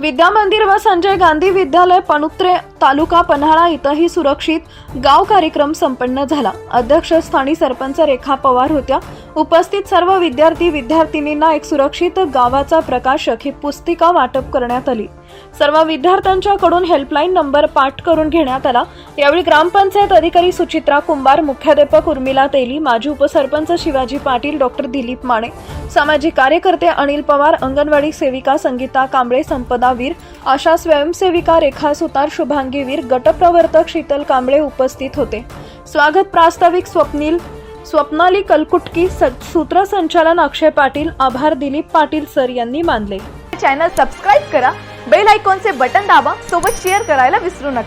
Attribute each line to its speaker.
Speaker 1: विद्या मंदिर व संजय गांधी विद्यालय पणुत्रे तालुका पन्हाळा इथंही सुरक्षित गाव कार्यक्रम संपन्न झाला. अध्यक्षस्थानी सरपंच रेखा पवार होत्या. उपस्थित सर्व विद्यार्थी विद्यार्थिनींना एक सुरक्षित गावाचा प्रकाशक ही पुस्तिका वाटप करण्यात आली. सर्व विद्यार्थ्यांच्याकडून हेल्पलाईन नंबर पाठ करून घेण्यात आला. यावेळी ग्रामपंचायत अधिकारी सुचित्रा कुंभार मुख्याध्यापक उर्मिला तेली माजी उपसरपंच शिवाजी पाटील डॉक्टर दिलीप माने सामाजिक कार्यकर्ते अनिल पवार अंगणवाडी सेविका संगीता कांबळे संपदा वीर आशा स्वयंसेविका रेखा सुतार शुभांगी वीर गटप्रवर्तक शीतल कांबळे उपस्थित होते. स्वागत प्रास्ताविक स्वप्नील स्वप्नाली कलकुटकी स- सूत्रसंचालन अक्षय पाटील आभार दिलीप पाटील सर यांनी मानले.
Speaker 2: चॅनल सबस्क्राईब करा बेल आयकॉनचे बटन दाबा सोबत शेअर करायला विसरू नका.